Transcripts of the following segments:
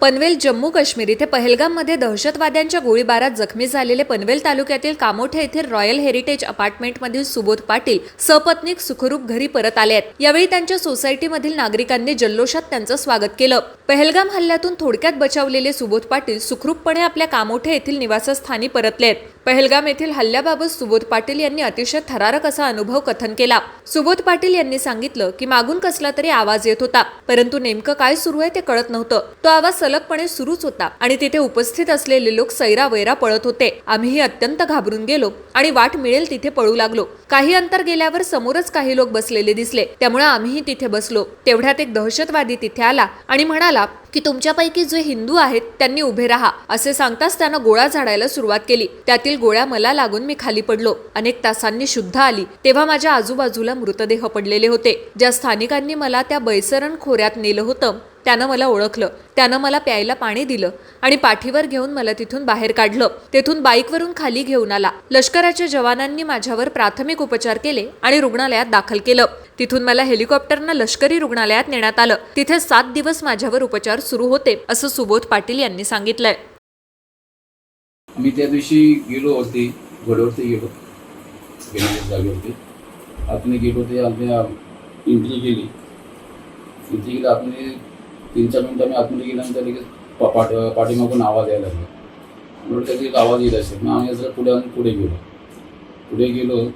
पनवेल जम्मू काश्मीर इथे पहलगाममध्ये दहशतवाद्यांच्या गोळीबारात जखमी झालेले पनवेल तालुक्यातील कामोठे येथील रॉयल हेरिटेज अपार्टमेंटमधील सुबोध पाटील सपत्नीक सुखरूप घरी परत आले आहेत. यावेळी त्यांच्या सोसायटीमधील नागरिकांनी जल्लोषात त्यांचं स्वागत केलं. पहलगाम हल्ल्यातून थोडक्यात बचावलेले सुबोध पाटील सुखरूपपणे आपल्या कामोठे येथील निवासस्थानी परतले आहेत. पहलगाम येथील हल्ल्याबाबत सुबोध पाटील यांनी अतिशय थरारक असा अनुभव कथन केला. सुबोध पाटील यांनी सांगितलं की मागून कसला तरी आवाज येत होता परंतु नेमकं काय सुरू आहे ते कळत नव्हतं. तो आवाज सलगपणे सुरूच होता आणि तिथे उपस्थित असलेले लोक सैरा वैरा पळत होते. आम्हीही अत्यंत घाबरून गेलो आणि वाट मिळेल तिथे पळू लागलो. काही अंतर गेल्यावर समोरच काही लोक बसलेले दिसले. त्यामुळे आम्हीही तिथे बसलो. तेवढ्यात एक दहशतवादी तिथे आला आणि म्हणाला की तुमच्यापैकी जे हिंदू आहेत त्यांनी उभे राहा असे सांगताच त्यानं गोळ्या झाडायला सुरुवात केली. त्यातील गोळ्या मला लागून मी खाली पडलो. अनेक तासांनी शुद्ध आली. तेव्हा माझ्या आजूबाजूला मृतदेह पडलेले होते. ज्या स्थानिकांनी मला त्या बैसरण खोऱ्यात नेलं होतं त्यानं मला ओळखलं. त्यानं मला प्यायला पाणी दिलं आणि पाठीवर घेऊन मला तिथून बाहेर काढलं. तेथून बाईकवरून खाली घेऊन आला. लष्कराच्या जवानांनी माझ्यावर प्राथमिक उपचार केले आणि रुग्णालयात दाखल केलं. तिथून मला हेलिकॉप्टरनं लष्करी रुग्णालयात नेण्यात आलं. तिथे सात दिवस माझ्यावर उपचार सुरू होते असं सुबोध पाटील यांनी सांगितलंय. मी त्या दिवशी गेलो होते घोड्यावरती गेलो. जागेवरती आपण गेलो ते आपल्या एंट्री केली. एंट्री केली आपण तीन चार मिनटं मी आतमध्ये गेल्यानंतर लगेच पा- पाठ पाठीमागून आवाज यायला लागला. म्हणून त्याचा एक आवाज येत असेल. मग आम्ही असं पुढे आणि पुढे गेलो. पुढे गेलो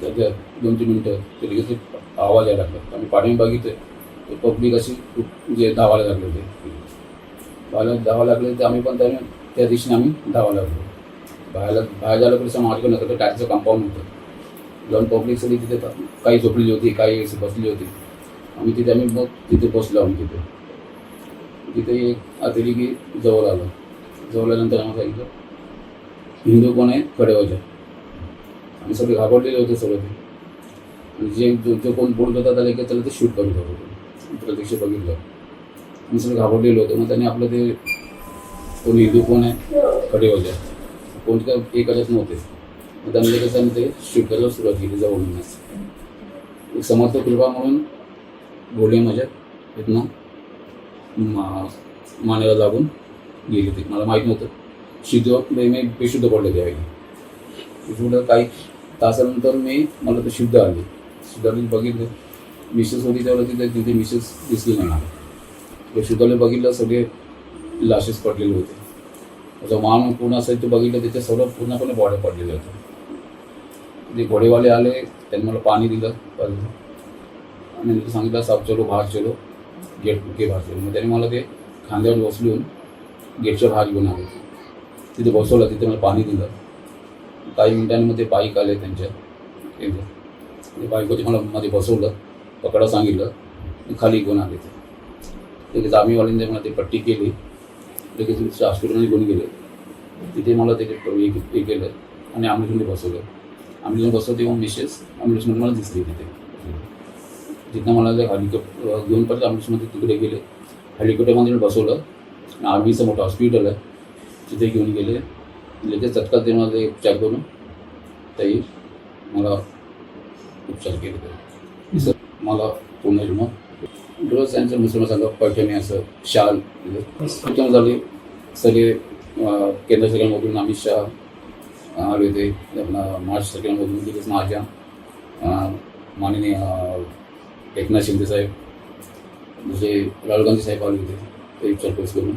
त्याच्या दोन तीन मिनटं ते लगेच आवाज यायला लागला. आम्ही पाणी बघितलं. पब्लिक अशी खूप म्हणजे धावायला लागले होते. धावायला धावा लागले तर आम्ही पण त्याने त्या दिशेने आम्ही धावायला लागलो. बाहेर बाहेर झालं तरी मार्ग नव्हतं तर कंपाऊंड होतं. जाऊन पब्लिक सगळी तिथे काही झोपलेली होती काही अशी बसली होती. आम्ही तिथे आम्ही मग तिथे बसलो आम्ही तिथे. तिथे एक आतली की जवळ आलं. जवळ आल्यानंतर आम्हाला सांगितलं हिंदू कोण आहे? कडेवाच्या आम्ही सगळे घाबरलेले होते सगळे. ते आणि जे जो जो कोण बोलत होता त्याला त्याला ते शूट करत होतं. प्रत्यक्ष बघितलं. आम्ही सगळे घाबरलेले होते. मग त्यांनी आपलं ते कोण हिंदू कोण आहे? कडेवाच्या कोण काय हे करत नव्हते. मग त्यांनी कसं आम्ही ते शूट करायला सुरुवात केली जाऊन एक समर्थ कृपा म्हणून गोळी माझ्या इथनं मा- मानेला लागून गेली होती मला माहीत नव्हतं. शुद्ध म्हणजे मी बेशुद्ध पडलं त्यावेळी काही तासानंतर मी मला ते शुद्ध आली. शुद्धाने बघितलं. मिसेस होती त्यावर तिथे तिथे मिसेस दिसली नाही. तर ते शुद्धाला बघितलं सगळे लाशेस पडलेले होते. त्याचा मान पूर्ण असेल ते बघितलं त्याच्या सर्व पूर्णपणे बॉड्या पडलेल्या होत्या ते घोडेवाले आले त्यांनी मला पाणी दिलं आणि सांगितलं साफ चलो बाहेर चलो. गेट के बाहेर चलो. मग त्यांनी मला ते खांद्यावर बसलून गेटच्या बाहेर घेऊन आले. तिथे बसवलं तिथे मला पाणी दिलं. काही मिनिटांमध्ये बाईक आले त्यांच्या. ते बाईक मला मध्ये बसवलं पकडा सांगितलं खाली घेऊन आले ते. लगेच आम्हीवाल्यांनी मला ते पट्टी केली. लगेच हॉस्पिटलमध्ये घेऊन गेले. तिथे मला ते हे केलं आणि ॲम्ब्युलन्समध्ये बसवलं. ॲम्ब्युलन्स बसवलं तेव्हा मिसेस ॲम्ब्युलन्समध्ये मला दिसली तिथे. तिथनं मला ते हॅलिकॉप्टर घेऊन परत ॲम्ब्युलन्समध्ये तिकडे गेले. हेलिकॉप्टरमध्ये बसवलं. आर्मीचं मोठं हॉस्पिटल आहे. तिथे घेऊन गेले. लगेच तत्काळ ते मला ते उपचार करून त्याही मला उपचार केले ते सर मला पूर्ण जुनं रोज त्यांचं मुसलमान संघ पैठणी असं शाल. उत्तम झाले सगळे केंद्र सरकारमधून अमित शहा आले होते महाराष्ट्र सरकारमधून लगेच माझ्या माननीय एकनाथ शिंदे साहेब दुसरे राहुल गांधी साहेब आले होते. ते विचारपूस करून